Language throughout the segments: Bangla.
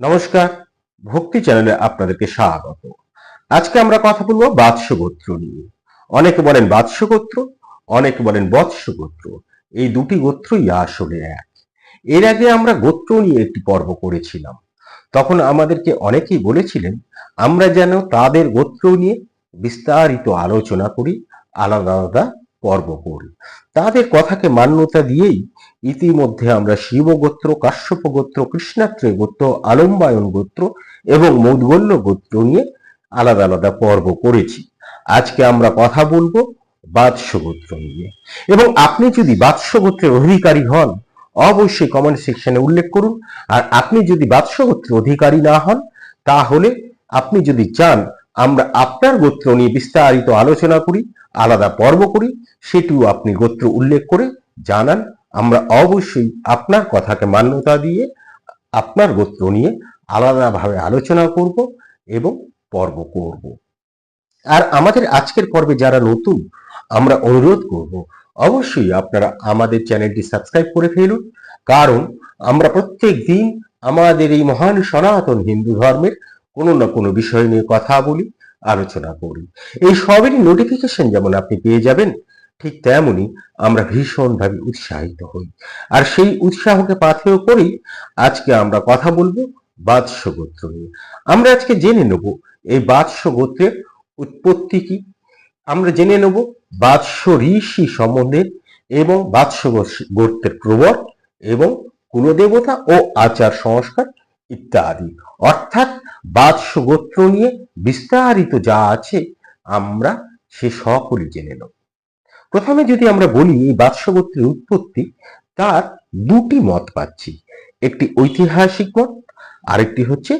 নমস্কার, ভক্তি চ্যানেলে আপনাদেরকে স্বাগত। আজকে আমরা কথা বলব বাৎস গোত্র নিয়ে। অনেকে বলেন বাৎস গোত্র অনেকে বলেন বৎস গোত্র এই দুটি গোত্রই আসলে এক। এর আগে আমরা গোত্র নিয়ে একটি পর্ব করেছিলাম। তখন আমাদেরকে অনেকেই বলেছিলেন, আমরা যেন তাদের গোত্র নিয়ে বিস্তারিত আলোচনা করি, আলাদা আলাদা পর্ব করি। তাদের কথাকে মান্যতা দিয়েই ইতিমধ্যে আমরা শিব গোত্র কাশ্যপ গোত্র কৃষ্ণাত্রেয় গোত্র আলম্বায়ন গোত্র এবং মৌদগল্য গোত্র নিয়ে আলাদা আলাদা পর্ব করেছি। আজকে আমরা কথা বলব বাদশ গোত্র নিয়ে। এবং আপনি যদি বাদশ গোত্রের অধিকারী হন, অবশ্যই কমেন্ট সেকশনে উল্লেখ করুন। আর আপনি যদি বাদশ গোত্রের অধিকারী না হন, তাহলে আপনি যদি চান, আমরা আপনার গোত্র নিয়ে বিস্তারিত আলোচনা করি, আলাদা পর্ব করি, সেটিও আপনি গোত্র উল্লেখ করে জানান। আমরা অবশ্যই আপনার কথাকে মান্যতা দিয়ে, আপনার গোত্র নিয়ে আলাদাভাবে আলোচনা করব এবং পর্ব করব। আর আমাদের আজকের পর্বে যারা নতুন, আমরা অনুরোধ করব, অবশ্যই আপনারা আমাদের চ্যানেলটি সাবস্ক্রাইব করে ফেলুন, কারণ আমরা প্রত্যেক দিন আমাদের এই মহান সনাতন হিন্দু ধর্মের কোনো না কোনো বিষয় নিয়ে কথা বলি, আলোচনা করি। এই সবেরই নোটিফিকেশন যেমন আপনি পেয়ে যাবেন ঠিক তেমনি আমরা ভীষণভাবে উৎসাহিত হই। আর সেই উৎসাহকে পাথেয় করেই আজকে আমরা কথা বলব বাদশ গোত্র নিয়ে। আমরা আজকে জেনে নেব এই বাদশ গোত্রের উৎপত্তি কি। আমরা জেনে নেব বাদশ ঋষি সম্বন্ধে এবং বাদশ গোত্রের প্রবর এবং কুলদেবতা ও আচার সংস্কার ইত্যাদি। অর্থাৎ বাদশ গোত্র নিয়ে বিস্তারিত যা আছে আমরা সে সকলই জেনে নেব। প্রথমে যদি আমরা বলি এই উৎপত্তি, তার দুটি মত পাচ্ছি। একটি ঐতিহাসিক মত, আরেকটি হচ্ছে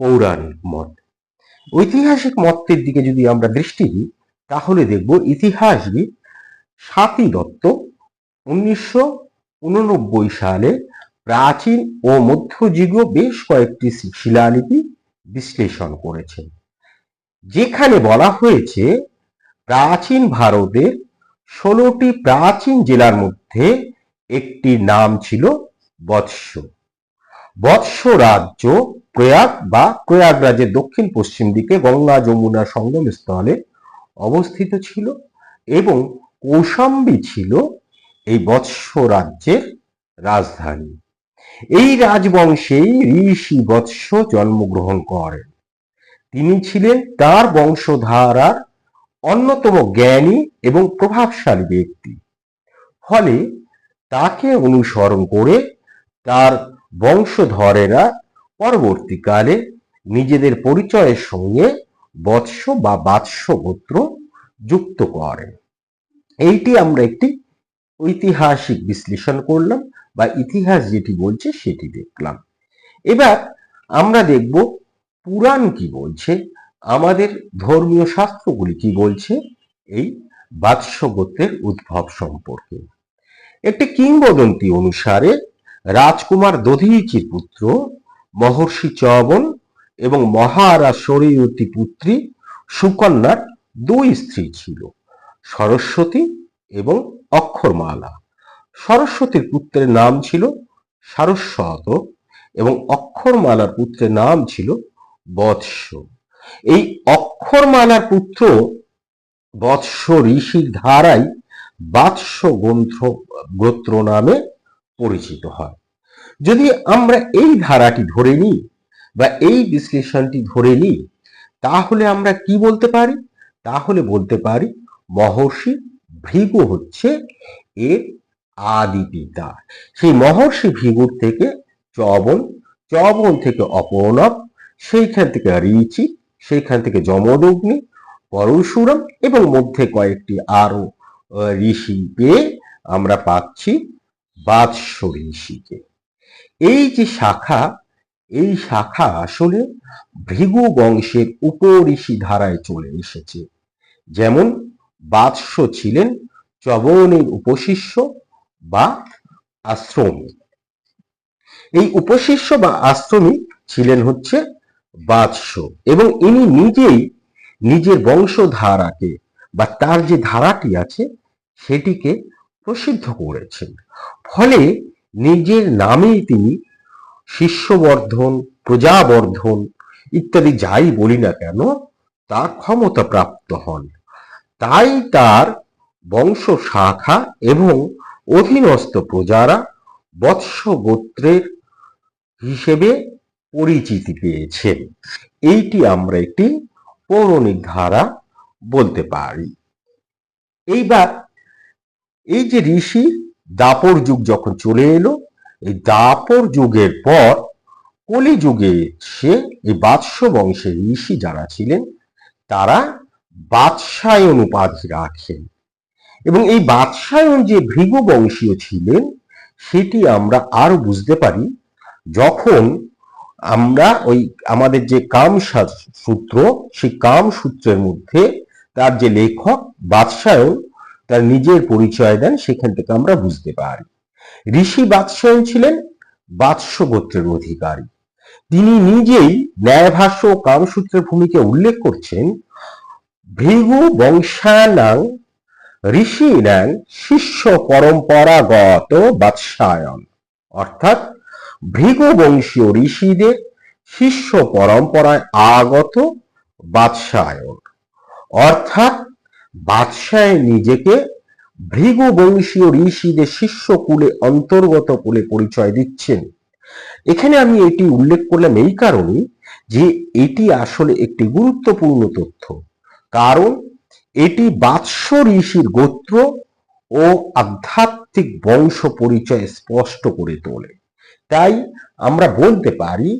পৌরাণিক মত। ঐতিহাসিক মতের দিকে যদি আমরা দৃষ্টি দিই, তাহলে দেখব ইতিহাসবিদ স্বাতী দত্ত উনিশশো উননব্বই সালে প্রাচীন ও মধ্যযুগীয় বেশ কয়েকটি শিলালিপি বিশ্লেষণ করেছেন। যেখানে বলা হয়েছে, প্রাচীন ভারতের ষোলোটি প্রাচীন জেলার মধ্যে একটি নাম ছিল বৎস বৎস রাজ্য প্রয়াগ বা প্রয়াগরাজের দক্ষিণ পশ্চিম দিকে গঙ্গা যমুনা সঙ্গম স্থলে অবস্থিত ছিল এবং কৌশাম্বী ছিল এই বৎস রাজ্যের রাজধানী। এই রাজবংশেই ঋষি বৎস জন্মগ্রহণ করেন। তিনি ছিলেন তার বংশধারার অন্যতম জ্ঞানী এবং প্রভাবশালী ব্যক্তি। ফলে তাকে অনুসরণ করে তার বংশধরেরা পরবর্তীকালে নিজেদের পরিচয়ের সঙ্গে বৎস বা বাৎস গোত্র যুক্ত করেন। এইটি আমরা একটি ঐতিহাসিক বিশ্লেষণ করলাম বা ইতিহাস যেটি বলছে সেটি দেখলাম। এবার আমরা দেখব পুরাণ কি বলছে আমাদের ধর্মীয় শাস্ত্রগুলি কি বলছে? এই বাৎস গোত্রের উদ্ভব সম্পর্কে। একটি কিংবদন্তি অনুসারে রাজকুমার দধিচির পুত্র, মহর্ষি চবন এবং মহারাজ সরীয়তী পুত্রী সুকন্যার দুই স্ত্রী ছিল, সরস্বতী এবং অক্ষরমালা। সরস্বতীর পুত্রের নাম ছিল সারস্বত এবং অক্ষরমালার পুত্রের নাম ছিল বৎস। এই অক্ষরমালার পুত্র বৎস ঋষির ধারাই বাৎস গ্রন্থ, গোত্র নামে পরিচিত হয়। যদি আমরা এই ধারাটি ধরে নিই বা এই বিশ্লেষণটি ধরে নিই, তাহলে আমরা কি বলতে পারি? তাহলে বলতে পারি মহর্ষি ভৃগু হচ্ছে এর আদি পিতা। সেই মহর্ষি ভৃগুর থেকে চবন চবন থেকে অপর্ণব, সেইখান থেকে ঋচি সেইখান থেকে যমদগ্নি পরশুরাম এবং মধ্যে কয়েকটি আরও ঋষি পেয়ে আমরা পাচ্ছি বাৎস ঋষিকে। এই যে শাখা, এই শাখা আসলে ভৃগু বংশের উপঋষি ধারায় চলে এসেছে। যেমন বাৎস ছিলেন চবনের উপশিষ্য বা আশ্রমী। এই উপশিষ্য বা আশ্রমিক ছিলেন হচ্ছে বাৎস এবং ইনি নিজেই নিজের বংশধারাকে বা তার যে ধারাটি আছে, সেটিকে প্রসিদ্ধ করেছেন। ফলে নিজের নামেই তিনি শিষ্যবর্ধন, প্রজাবর্ধন ইত্যাদি যাই বলি না কেন তা ক্ষমতা প্রাপ্ত হন। তাই তার বংশ শাখা এবং অধীনস্থ প্রজারা বৎস গোত্রের হিসেবে পরিচিতি পেয়েছেন। এইটি আমরা একটি পৌরাণিক ধারা বলতে পারি। এইবার এই যে ঋষি দাপর যুগ যখন চলে এলো, এই দাপর যুগের পর কলি যুগে সে, এই বাৎস বংশের ঋষি যারা ছিলেন, তারা বাদশায়ন উপাধি রাখেন। এবং এই বাদশায়ন যে ভৃগু বংশীয় ছিলেন, সেটি আমরা আরও বুঝতে পারি, যখন আমরা ওই আমাদের যে কাম সূত্র, সেই কাম সূত্রের মধ্যে তার যে লেখক বাদশায়ন, তার নিজের পরিচয় দেন, সেখান থেকে আমরা বুঝতে পারি। ঋষি বাদশায়ন ছিলেন বাৎস গোত্রের অধিকারী। তিনি নিজেই ন্যায়ভাষ্য ও কামসূত্রের ভূমিকা উল্লেখ করছেন, ভৃগু বংশানাং ঋষিনাং শিষ্য পরম্পরাগত বাৎসায়ন অর্থাৎ ভৃগু বংশীয় ঋষিদের শিষ্য পরম্পরায় আগত বাদশায়ন। অর্থাৎ বাদশায় নিজেকে ভৃগবংশীয় ঋষিদের শিষ্য কুলে অন্তর্গত বলে পরিচয় দিচ্ছেন। এখানে আমি এটি উল্লেখ করলাম এই কারণে যে এটি আসলে একটি গুরুত্বপূর্ণ তথ্য। কারণ এটি বাৎস ঋষির গোত্র ও আধ্যাত্মিক বংশ পরিচয় স্পষ্ট করে তোলে। তাই আমরা বলতে পারি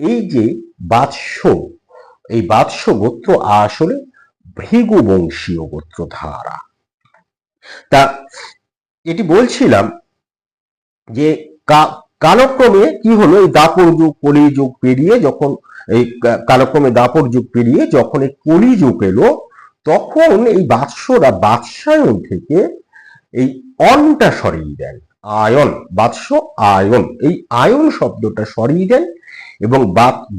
এই যে বাৎস এই বাৎস গোত্র আসলে ভৃগু বংশীয় গোত্র ধারা তা এটি বলছিলাম যে কালক্রমে কি হলো? এই দাপর যুগ, কলি যুগ পেরিয়ে যখন, এই কালক্রমে দাপর যুগ পেরিয়ে যখন এই কলি যুগ এলো, তখন এই বাৎসরা বাৎসায়ন থেকে এই অনটা সরিয়ে দেন। আয়ন, বাৎস আয়ন। এই আয়ন শব্দটা সরিয়ে দেন এবং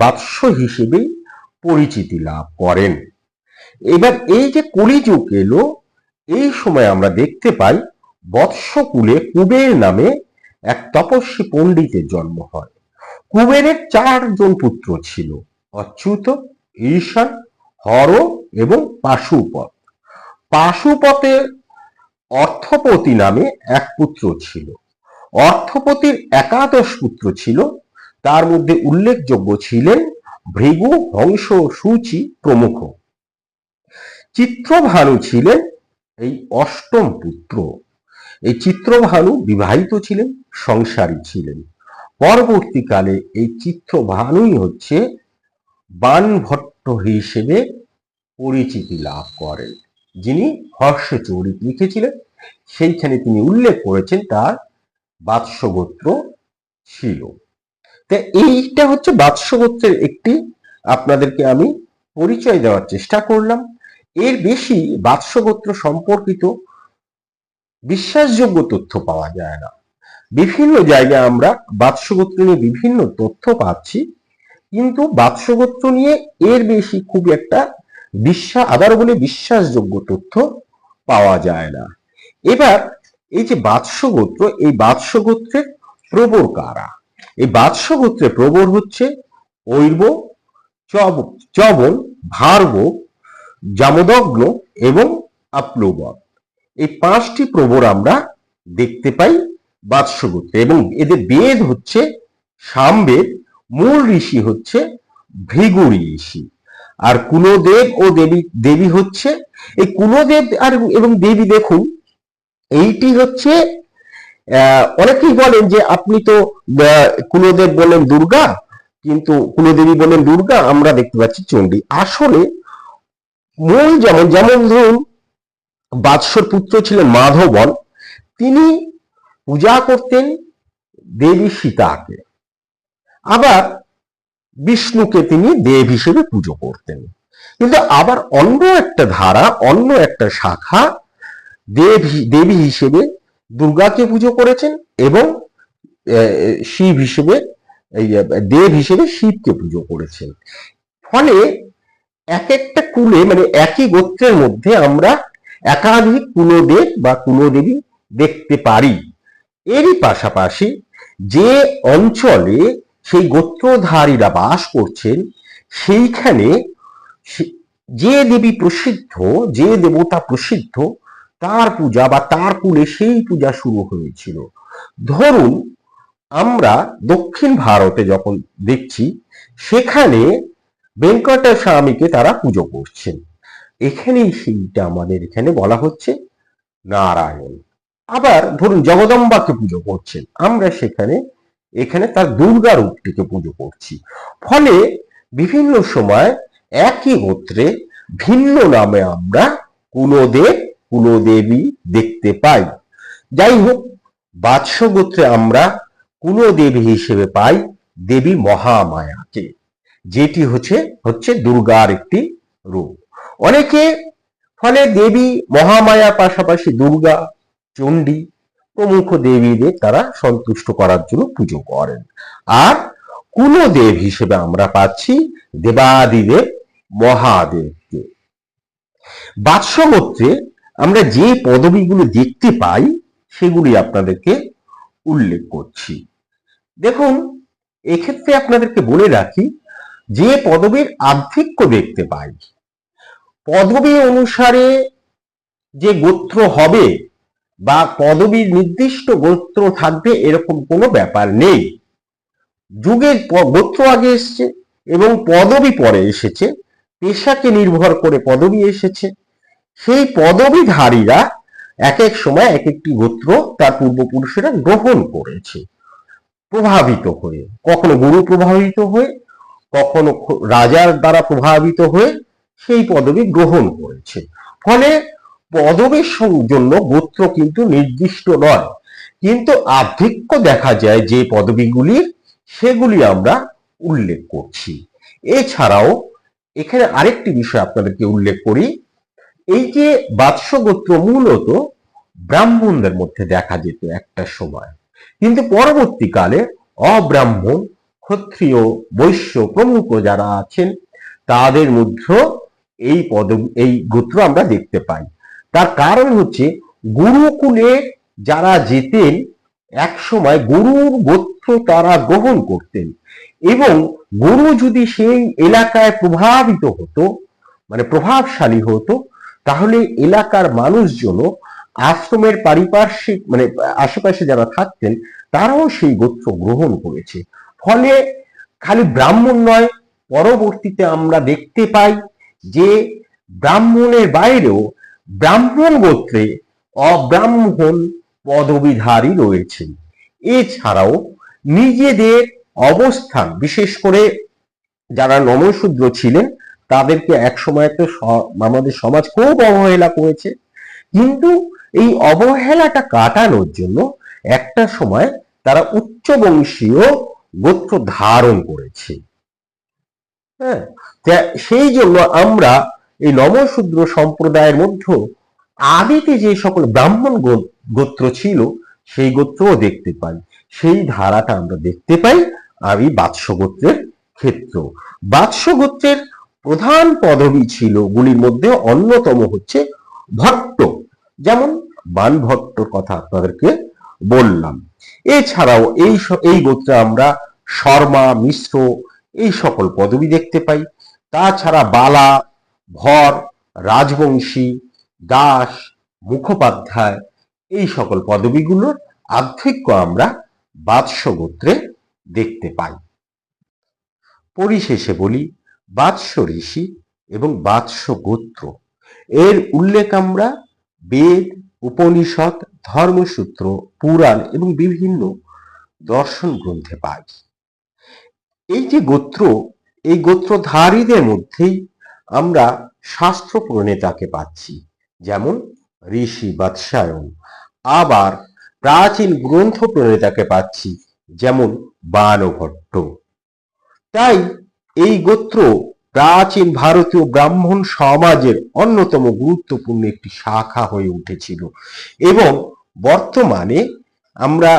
বাৎস হিসেবেই পরিচিতি লাভ করেন। এবার এই যে কলিযুগ এলো, এই সময় আমরা দেখতে পাই বৎসকুলে কুবের নামে এক তপস্বী পণ্ডিতের জন্ম হয়। কুবেরের চারজন পুত্র ছিল, অচ্যুত ঈশান হর এবং পাশুপত। পাশুপতের অর্থপতি নামে এক পুত্র ছিল। অর্থপতির একাদশ পুত্র ছিল। তার মধ্যে উল্লেখযোগ্য ছিলেন ভৃগু হংস সূচি প্রমুখ। চিত্রভানু ছিলেন এই অষ্টম পুত্র। এই চিত্রভানু বিবাহিত ছিলেন, সংসারী ছিলেন। পরবর্তীকালে এই চিত্রভানুই হচ্ছে বানভট্ট হিসেবে পরিচিতি লাভ করেন। যিনি হর্ষচরিত লিখেছিলেন, সেইখানে তিনি উল্লেখ করেছেন তার বাৎসগোত্র ছিল। তা এইটা হচ্ছে বাৎসগোত্রের একটি, আপনাদেরকে আমি পরিচয় দেওয়ার চেষ্টা করলাম। এর বেশি বাৎসগোত্র সম্পর্কিত বিশ্বাসযোগ্য তথ্য পাওয়া যায় না। বিভিন্ন জায়গায় আমরা বাৎসগোত্র নিয়ে বিভিন্ন তথ্য পাচ্ছি, কিন্তু বাৎসগোত্র নিয়ে এর বেশি খুব একটা বিশ্বাস আবার বলে বিশ্বাসযোগ্য তথ্য পাওয়া যায় না। এবার এই যে বাৎসগোত্র এই বাৎসগোত্রের প্রবর কারা? এই বাৎসগোত্রের প্রবর হচ্ছে ঐর্ব, চব চবন ভার্ব, জামদগ্ন এবং আপ্লবক এই পাঁচটি প্রবর আমরা দেখতে পাই বাৎসগোত্রে এবং এদের বেদ হচ্ছে সামবেদ, মূল ঋষি হচ্ছে ভৃগু ঋষি। আর কুলদেব ও দেবী দেবী হচ্ছে, এই কুলদেব আর এবং দেবী দেখুন, এইটি হচ্ছে অনেকেই বলেন যে আপনি তো কুলদেব বলেন দুর্গা, কিন্তু কুলদেবী বলেন দুর্গা, আমরা দেখতে পাচ্ছি চণ্ডী। আসলে, মূল যেমন যেমন ধরুন বাৎসর পুত্র ছিলেন মাধবন, তিনি পূজা করতেন দেবী সীতাকে। আবার বিষ্ণুকে তিনি দেব হিসেবে পুজো করতেন। কিন্তু আবার অন্য একটা ধারা, অন্য একটা শাখা দেব, দেবী হিসেবে দুর্গাকে পুজো করেছেন এবং শিব হিসেবে দেব হিসেবে শিবকে পুজো করেছেন। ফলে এক একটা কুলে মানে একই গোত্রের মধ্যে আমরা একাধিক কুলদেব বা কুলদেবী দেখতে পারি। এরই পাশাপাশি যে অঞ্চলে সেই গোত্রধারীরা বাস করছেন, সেইখানে যে দেবী প্রসিদ্ধ, যে দেবতা প্রসিদ্ধ, তার পূজা বা তার কুলে সেই পূজা শুরু হয়েছিল। ধরুন, আমরা দক্ষিণ ভারতে যখন দেখছি, সেখানে বেঙ্কটেশ্বর স্বামীকে তারা পুজো করছেন। এখানেই সেইটা আমাদের এখানে বলা হচ্ছে নারায়ণ। আবার ধরুন, জগদম্বাকে পুজো করছেন। আমরা সেখানে এখানে তার দুর্গা রূপটিকে পুজো করছি। ফলে বিভিন্ন সময় একই গোত্রে ভিন্ন নামে আমরা কুলদেব, কুলদেবী দেখতে পাই। যাই হোক বাৎস গোত্রে আমরা কুলদেবী হিসেবে পাই দেবী মহামায়াকে, যেটি হচ্ছে হচ্ছে দুর্গার একটি রূপ। অনেকে ফলে দেবী মহামায়ার পাশাপাশি দুর্গা, চণ্ডী প্রমুখ দেবীদের তারা সন্তুষ্ট করার জন্য পুজো করেন। আর কুলদেব হিসেবে আমরা পাচ্ছি দেবাদিদেব মহাদেবকে। বাৎসগোত্রে আমরা যে পদবীগুলো দেখতে পাই, সেগুলি আপনাদেরকে উল্লেখ করছি। দেখুন, এক্ষেত্রে আপনাদেরকে বলে রাখি, যে পদবীর আধিক্য দেখতে পাই, পদবী অনুসারে যে গোত্র হবে বা পদবীর নির্দিষ্ট গোত্র থাকবে এরকম কোনো ব্যাপার নেই। যুগের গোত্র আগে এসছে এবং পদবী পরে এসেছে। পেশাকে নির্ভর করে পদবী এসেছে। সেই পদবীধারীরা এক এক সময় এক একটি গোত্র তার পূর্বপুরুষেরা গ্রহণ করেছে। প্রভাবিত হয়ে, কখনো গুরু প্রভাবিত হয়ে, কখনো রাজার দ্বারা প্রভাবিত হয়ে সেই পদবী গ্রহণ করেছে। ফলে পদবীর জন্য গোত্র কিন্তু নির্দিষ্ট নয়। কিন্তু আধিক্য দেখা যায় যে পদবীগুলির, সেগুলি আমরা উল্লেখ করছি। এছাড়াও এখানে আরেকটি বিষয় আপনাদেরকে উল্লেখ করি। এই যে বাৎস গোত্র মূলত ব্রাহ্মণদের মধ্যে দেখা যেত একটা সময়। কিন্তু পরবর্তীকালে অব্রাহ্মণ, ক্ষত্রিয়, বৈশ্য প্রমুখ যারা আছেন, তাদের মধ্যে এই পদ এই গোত্র আমরা দেখতে পাই। তার কারণ হচ্ছে গুরুকুলে যারা যেতেন এক সময় গুরুর গোত্র তারা গ্রহণ করতেন। এবং গুরু যদি সেই এলাকায় প্রভাবিত হতো মানে প্রভাবশালী হতো, তাহলে এলাকার মানুষজন আশ্রমের পারিপার্শ্বিক মানে আশেপাশে যারা থাকতেন, তারাও সেই গোত্র গ্রহণ করেছে। ফলে খালি ব্রাহ্মণ নয়, পরবর্তীতে আমরা দেখতে পাই যে ব্রাহ্মণের বাইরেও ব্রাহ্মণ গোত্রে অব্রাহ্মণ পদবীধারী রয়েছেন। এছাড়াও নিজেদের অবস্থান, বিশেষ করে যারা নমশূদ্র ছিলেন, তাদেরকে একসময় তো আমাদের সমাজ খুব অবহেলা করেছে। কিন্তু এই অবহেলাটা কাটানোর জন্য একটা সময় তারা উচ্চ বংশীয় গোত্র ধারণ করেছে। হ্যাঁ সেই জন্য আমরা এই নমশূদ্র সম্প্রদায়ের মধ্যে আদিতে যে সকল ব্রাহ্মণ গোত্র ছিল, সেই গোত্রও দেখতে পাই। সেই ধারাটা আমরা দেখতে পাই আর এই বাৎস গোত্রের ক্ষেত্র। বাৎস গোত্রের প্রধান পদবী ছিল, গুলির মধ্যে অন্যতম হচ্ছে ভট্ট। যেমন বানভট্টর কথা আপনাদেরকে বললাম। এছাড়াও এই এই গোত্রে আমরা শর্মা, মিশ্র এই সকল পদবী দেখতে পাই। তাছাড়া বালা ভর, রাজবংশী, দাস, মুখোপাধ্যায়, এই সকল পদবীগুলোর আধিক্য আমরা বাৎস গোত্রে দেখতে পাই। পরিশেষে বলি বাৎস ঋষি এবং বাৎস গোত্র এর উল্লেখ আমরা বেদ, উপনিষদ, ধর্মসূত্র, পুরাণ এবং বিভিন্ন দর্শন গ্রন্থে পাই। এই যে গোত্র, এই গোত্রধারীদের মধ্যেই আমরা শাস্ত্র প্রণেতাকে পাচ্ছি, যেমন ঋষি বাদশায়ন। আবার প্রাচীন গ্রন্থ প্রণেতাকে পাচ্ছি, যেমন বানভট্ট। তাই এই গোত্র প্রাচীন ভারতীয় ব্রাহ্মণ সমাজের অন্যতম গুরুত্বপূর্ণ একটি শাখা হয়ে উঠেছিল এবং বর্তমানে আমরা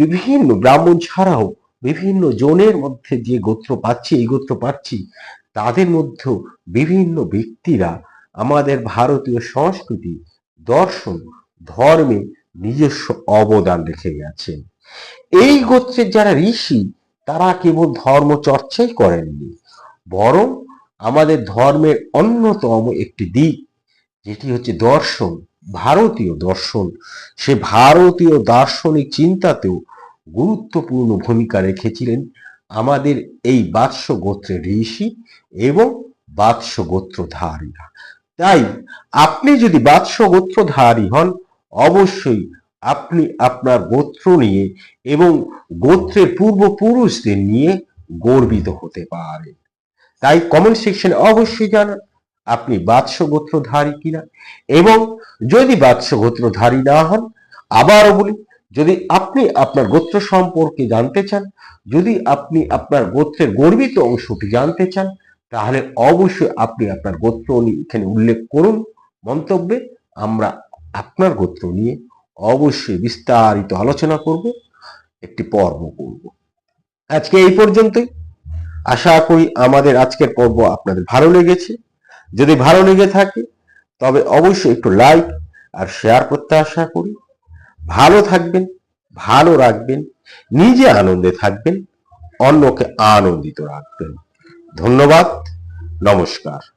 বিভিন্ন ব্রাহ্মণ ছাড়াও বিভিন্ন জনের মধ্যে যে গোত্র পাচ্ছি, এই গোত্র পাচ্ছি তাদের মধ্যেও বিভিন্ন ব্যক্তিরা আমাদের ভারতীয় সংস্কৃতি, দর্শন, ধর্মে নিজস্ব অবদান রেখে গেছেন। এই গোত্রের যারা ঋষি, তারা কেবল ধর্ম চর্চাই করেননি, বরং আমাদের ধর্মের অন্যতম একটি দিক, যেটি হচ্ছে দর্শন, ভারতীয় দর্শন। সে ভারতীয় দার্শনিক চিন্তাতেও গুরুত্বপূর্ণ ভূমিকা রেখেছিলেন আমাদের এই বাৎস গোত্রের ঋষি এবং বাৎস গোত্রধারীরা তাই আপনি যদি বাৎস গোত্রধারী হন, অবশ্যই আপনি আপনার গোত্র নিয়ে এবং গোত্রের পূর্বপুরুষদের নিয়ে গর্বিত হতে পারেন। তাই কমেন্ট সেকশনে অবশ্যই জানান, আপনি বাৎস গোত্রধারী কিনা? এবং যদি বাৎস গোত্রধারী না হন, আবারও বলি, যদি আপনি আপনার গোত্র সম্পর্কে জানতে চান, যদি আপনি আপনার গোত্রের গর্বিত অংশটি জানতে চান তাহলে অবশ্যই আপনি আপনার গোত্র এখানে উল্লেখ করুন, মন্তব্যে আমরা আপনার গোত্র নিয়ে অবশ্যই বিস্তারিত আলোচনা করব, একটি পর্ব করব। আজকে এই পর্যন্তই। আশা করি আমাদের আজকের পর্ব আপনাদের ভালো লেগেছে। যদি ভালো লেগে থাকে, তবে অবশ্যই একটু লাইক আর শেয়ার করতে আশা করি। ভালো থাকবেন, ভালো রাখবেন, নিজে আনন্দে থাকবেন, অন্যকে আনন্দিত রাখবেন। ধন্যবাদ নমস্কার।